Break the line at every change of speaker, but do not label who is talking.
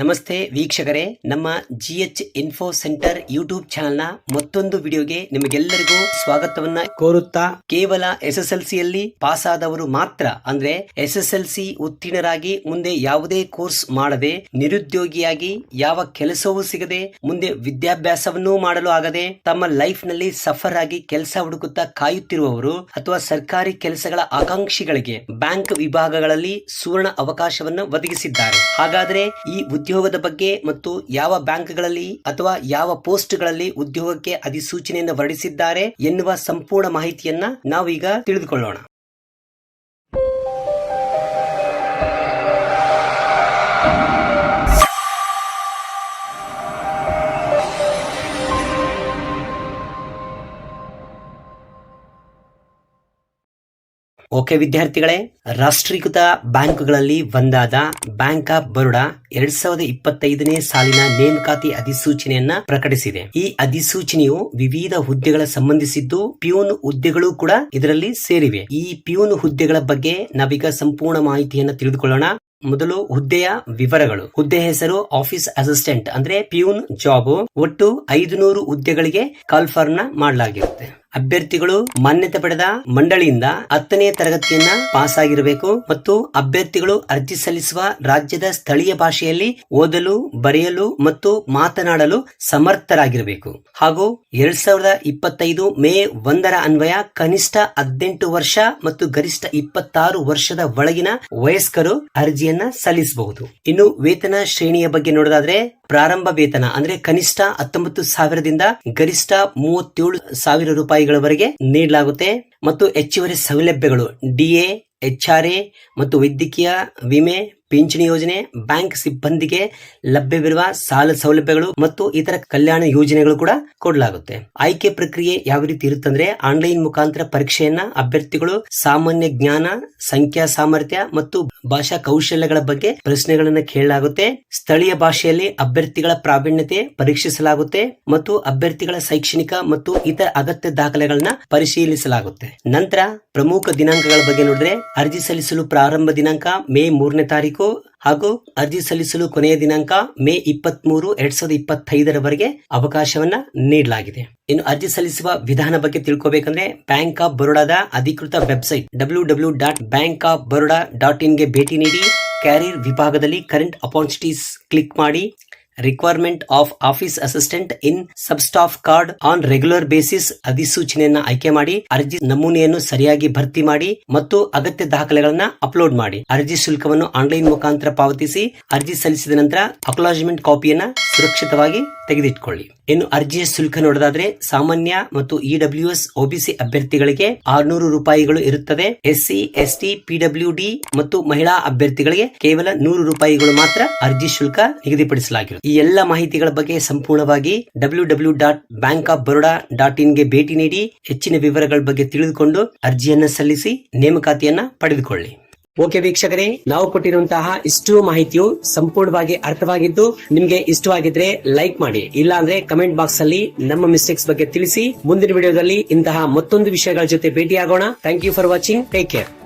ನಮಸ್ತೆ ವೀಕ್ಷಕರೇ, ನಮ್ಮ G H info centre YouTube ಚಾನೆಲ್ನ ಮತ್ತೊಂದು ವಿಡಿಯೋಗೆ ನಿಮಗೆಲ್ಲರಿಗೂ ಸ್ವಾಗತವನ್ನ ಕೋರುತ್ತಾ, ಕೇವಲ ಎಸ್ ಎಸ್ ಎಲ್ ಸಿಯಲ್ಲಿ ಪಾಸ್ ಆದವರು ಮಾತ್ರ, ಅಂದ್ರೆ ಎಸ್ ಎಸ್ ಎಲ್ ಸಿ ಉತ್ತೀರ್ಣರಾಗಿ ಮುಂದೆ ಯಾವುದೇ ಕೋರ್ಸ್ ಮಾಡದೆ, ನಿರುದ್ಯೋಗಿಯಾಗಿ ಯಾವ ಕೆಲಸವೂ ಸಿಗದೆ, ಮುಂದೆ ವಿದ್ಯಾಭ್ಯಾಸವನ್ನೂ ಮಾಡಲು ಆಗದೆ, ತಮ್ಮ ಲೈಫ್ನಲ್ಲಿ ಸಫರ್ ಆಗಿ ಕೆಲಸ ಹುಡುಕುತ್ತಾ ಕಾಯುತ್ತಿರುವವರು ಅಥವಾ ಸರ್ಕಾರಿ ಕೆಲಸಗಳ ಆಕಾಂಕ್ಷಿಗಳಿಗೆ ಬ್ಯಾಂಕ್ ವಿಭಾಗಗಳಲ್ಲಿ ಸುವರ್ಣ ಅವಕಾಶವನ್ನು ಒದಗಿಸಿದ್ದಾರೆ. ಹಾಗಾದ್ರೆ ಈ ಉದ್ಯೋಗದ ಬಗ್ಗೆ ಮತ್ತು ಯಾವ ಬ್ಯಾಂಕ್ಗಳಲ್ಲಿ ಅಥವಾ ಯಾವ ಪೋಸ್ಟ್ಗಳಲ್ಲಿ ಉದ್ಯೋಗಕ್ಕೆ ಅಧಿಸೂಚನೆಯನ್ನು ಹೊರಡಿಸಿದ್ದಾರೆ ಎನ್ನುವ ಸಂಪೂರ್ಣ ಮಾಹಿತಿಯನ್ನ ನಾವೀಗ ತಿಳಿದುಕೊಳ್ಳೋಣ. ಓಕೆ ವಿದ್ಯಾರ್ಥಿಗಳೇ, ರಾಷ್ಟ್ರೀಕೃತ ಬ್ಯಾಂಕ್ಗಳಲ್ಲಿ ಒಂದಾದ ಬ್ಯಾಂಕ್ ಆಫ್ ಬರೋಡಾ ಎರಡ್ ಸಾವಿರದ ಇಪ್ಪತ್ತೈದನೇ ಸಾಲಿನ ನೇಮಕಾತಿ ಅಧಿಸೂಚನೆಯನ್ನ ಪ್ರಕಟಿಸಿದೆ. ಈ ಅಧಿಸೂಚನೆಯು ವಿವಿಧ ಹುದ್ದೆಗಳ ಸಂಬಂಧಿಸಿದ್ದು ಪ್ಯೂನ್ ಹುದ್ದೆಗಳು ಕೂಡ ಇದರಲ್ಲಿ ಸೇರಿವೆ. ಈ ಪ್ಯೂನ್ ಹುದ್ದೆಗಳ ಬಗ್ಗೆ ನಾವೀಗ ಸಂಪೂರ್ಣ ಮಾಹಿತಿಯನ್ನ ತಿಳಿದುಕೊಳ್ಳೋಣ. ಮೊದಲು ಹುದ್ದೆಯ ವಿವರಗಳು. ಹುದ್ದೆ ಹೆಸರು ಆಫೀಸ್ ಅಸಿಸ್ಟೆಂಟ್ ಅಂದ್ರೆ ಪ್ಯೂನ್ ಜಾಬ್. ಒಟ್ಟು ಐದುನೂರು ಹುದ್ದೆಗಳಿಗೆ ಕಾಲ್ಫರ್ನ ಮಾಡಲಾಗಿರುತ್ತೆ. ಅಭ್ಯರ್ಥಿಗಳು ಮಾನ್ಯತೆ ಪಡೆದ ಮಂಡಳಿಯಿಂದ ಹತ್ತನೇ ತರಗತಿಯನ್ನ ಪಾಸ್ ಆಗಿರಬೇಕು ಮತ್ತು ಅಭ್ಯರ್ಥಿಗಳು ಅರ್ಜಿ ಸಲ್ಲಿಸುವ ರಾಜ್ಯದ ಸ್ಥಳೀಯ ಭಾಷೆಯಲ್ಲಿ ಓದಲು, ಬರೆಯಲು ಮತ್ತು ಮಾತನಾಡಲು ಸಮರ್ಥರಾಗಿರಬೇಕು. ಹಾಗೂ ಎರಡ್ ಸಾವಿರದ ಇಪ್ಪತ್ತೈದು ಮೇ ಒಂದರ ಅನ್ವಯ ಕನಿಷ್ಠ ಹದಿನೆಂಟು ವರ್ಷ ಮತ್ತು ಗರಿಷ್ಠ ಇಪ್ಪತ್ತಾರು ವರ್ಷದ ಒಳಗಿನ ವಯಸ್ಕರು ಅರ್ಜಿಯನ್ನ ಸಲ್ಲಿಸಬಹುದು. ಇನ್ನು ವೇತನ ಶ್ರೇಣಿಯ ಬಗ್ಗೆ ನೋಡೋದಾದ್ರೆ ಪ್ರಾರಂಭ ವೇತನ ಅಂದ್ರೆ ಕನಿಷ್ಠ ಹತ್ತೊಂಬತ್ತು ಸಾವಿರದಿಂದ ಗರಿಷ್ಠ ಮೂವತ್ತೇಳು ಸಾವಿರ ರೂಪಾಯಿಗಳವರೆಗೆ ನೀಡಲಾಗುತ್ತೆ. ಮತ್ತು ಹೆಚ್ಚುವರಿ ಸೌಲಭ್ಯಗಳು ಡಿಎ ಎಚ್ಆರ್ಎ ಮತ್ತು ವೈದ್ಯಕೀಯ ವಿಮೆ ಪಿಂಚಣಿ ಯೋಜನೆ, ಬ್ಯಾಂಕ್ ಸಿಬ್ಬಂದಿಗೆ ಲಭ್ಯವಿರುವ ಸಾಲ ಸೌಲಭ್ಯಗಳು ಮತ್ತು ಇತರ ಕಲ್ಯಾಣ ಯೋಜನೆಗಳು ಕೂಡ ಕೊಡಲಾಗುತ್ತೆ. ಆಯ್ಕೆ ಪ್ರಕ್ರಿಯೆ ಯಾವ ರೀತಿ ಇರುತ್ತಂದ್ರೆ ಆನ್ಲೈನ್ ಮುಖಾಂತರ ಪರೀಕ್ಷೆಯನ್ನ ಅಭ್ಯರ್ಥಿಗಳು ಸಾಮಾನ್ಯ ಜ್ಞಾನ, ಸಂಖ್ಯಾ ಸಾಮರ್ಥ್ಯ ಮತ್ತು ಭಾಷಾ ಕೌಶಲ್ಯಗಳ ಬಗ್ಗೆ ಪ್ರಶ್ನೆಗಳನ್ನ ಕೇಳಲಾಗುತ್ತೆ. ಸ್ಥಳೀಯ ಭಾಷೆಯಲ್ಲಿ ಅಭ್ಯರ್ಥಿಗಳ ಪ್ರಾವೀಣ್ಯತೆ ಪರೀಕ್ಷಿಸಲಾಗುತ್ತೆ ಮತ್ತು ಅಭ್ಯರ್ಥಿಗಳ ಶೈಕ್ಷಣಿಕ ಮತ್ತು ಇತರ ಅಗತ್ಯ ದಾಖಲೆಗಳನ್ನ ಪರಿಶೀಲಿಸಲಾಗುತ್ತೆ. ನಂತರ ಪ್ರಮುಖ ದಿನಾಂಕಗಳ ಬಗ್ಗೆ ನೋಡಿದ್ರೆ ಅರ್ಜಿ ಸಲ್ಲಿಸಲು ಪ್ರಾರಂಭ ದಿನಾಂಕ ಮೇ ಮೂರನೇ ತಾರೀಕು ಹಾಗೂ ಅರ್ಜಿ ಸಲ್ಲಿಸಲು ಕೊನೆಯ ದಿನಾಂಕ ಮೇ ಇಪ್ಪತ್ತ್ ಮೂರು ಎರಡ್ ಸಾವಿರದ ಇಪ್ಪತ್ತೈದರವರೆಗೆ ಅವಕಾಶವನ್ನ ನೀಡಲಾಗಿದೆ. ಇನ್ನು ಅರ್ಜಿ ಸಲ್ಲಿಸುವ ವಿಧಾನ ಬಗ್ಗೆ ತಿಳ್ಕೋಬೇಕಂದ್ರೆ ಬ್ಯಾಂಕ್ ಆಫ್ ಬರೋಡಾದ ಅಧಿಕೃತ website W W dot bank of Baroda dot ಇನ್ಗೆ ಭೇಟಿ ನೀಡಿ ಕ್ಯಾರಿಯರ್ ವಿಭಾಗದಲ್ಲಿ ಕರೆಂಟ್ ಅಪಾರ್ಚುನಿಟೀಸ್ ಕ್ಲಿಕ್ ಮಾಡಿ requirement of office assistant in substaff card on regular basis ಅಧಿಸೂಚನೆಯನ್ನು ಆಯ್ಕೆ ಮಾಡಿ, ಅರ್ಜಿ ನಮೂನೆಯನ್ನು ಸರಿಯಾಗಿ ಭರ್ತಿ ಮಾಡಿ ಮತ್ತು ಅಗತ್ಯ ದಾಖಲೆಗಳನ್ನ ಅಪ್ಲೋಡ್ ಮಾಡಿ. ಅರ್ಜಿ ಶುಲ್ಕವನ್ನು ಆನ್ಲೈನ್ ಮುಖಾಂತರ ಪಾವತಿಸಿ, ಅರ್ಜಿ ಸಲ್ಲಿಸಿದ ನಂತರ ಅಕ್ಲಾಜ್ಮೆಂಟ್ ಕಾಪಿಯನ್ನ ಸುರಕ್ಷಿತವಾಗಿ ತೆಗೆದಿಟ್ಕೊಳ್ಳಿ. ಇನ್ನು ಅರ್ಜಿಯ ಶುಲ್ಕ ನೋಡೋದಾದ್ರೆ ಸಾಮಾನ್ಯ ಮತ್ತು ಇಡಬ್ಲ್ಯೂ ಎಸ್ ಒಬಿಸಿ ಅಭ್ಯರ್ಥಿಗಳಿಗೆ ಆರ್ನೂರು ರೂಪಾಯಿಗಳು ಇರುತ್ತದೆ. ಎಸ್ಸಿ ಎಸ್ಟಿ ಪಿಡಬ್ಲ್ಯೂ ಡಿ ಮತ್ತು ಮಹಿಳಾ ಅಭ್ಯರ್ಥಿಗಳಿಗೆ ಕೇವಲ ನೂರು ರೂಪಾಯಿಗಳು ಮಾತ್ರ ಅರ್ಜಿ ಶುಲ್ಕ ನಿಗದಿಪಡಿಸಲಾಗಿರುತ್ತೆ ಈ ಎಲ್ಲ ಮಾಹಿತಿಗಳ ಬಗ್ಗೆ ಸಂಪೂರ್ಣವಾಗಿ W W dot bank of Baroda dot ಇನ್ಗೆ ಭೇಟಿ ನೀಡಿ ಹೆಚ್ಚಿನ ವಿವರಗಳ ಬಗ್ಗೆ ತಿಳಿದುಕೊಂಡು ಅರ್ಜಿಯನ್ನು ಸಲ್ಲಿಸಿ ನೇಮಕಾತಿಯನ್ನ ಪಡೆದುಕೊಳ್ಳಿ. ಓಕೆ ವೀಕ್ಷಕರೇ, ನಾವು ಕೊಟ್ಟಿರುವಂತಹ ಇಷ್ಟು ಮಾಹಿತಿಯು ಸಂಪೂರ್ಣವಾಗಿ ಅರ್ಥವಾಗಿದ್ದು, ನಿಮ್ಗೆ ಇಷ್ಟವಾಗಿದ್ರೆ ಲೈಕ್ ಮಾಡಿ ಇಲ್ಲ ಅಂದ್ರೆ ಕಮೆಂಟ್ ಬಾಕ್ಸ್ ಅಲ್ಲಿ ನಮ್ಮ ಮಿಸ್ಟೇಕ್ಸ್ ಬಗ್ಗೆ ತಿಳಿಸಿ, ಮುಂದಿನ ವಿಡಿಯೋದಲ್ಲಿ ಇಂತಹ ಮತ್ತೊಂದು ವಿಷಯಗಳ ಜೊತೆ ಭೇಟಿಯಾಗೋಣ. Thank you for watching. Take care.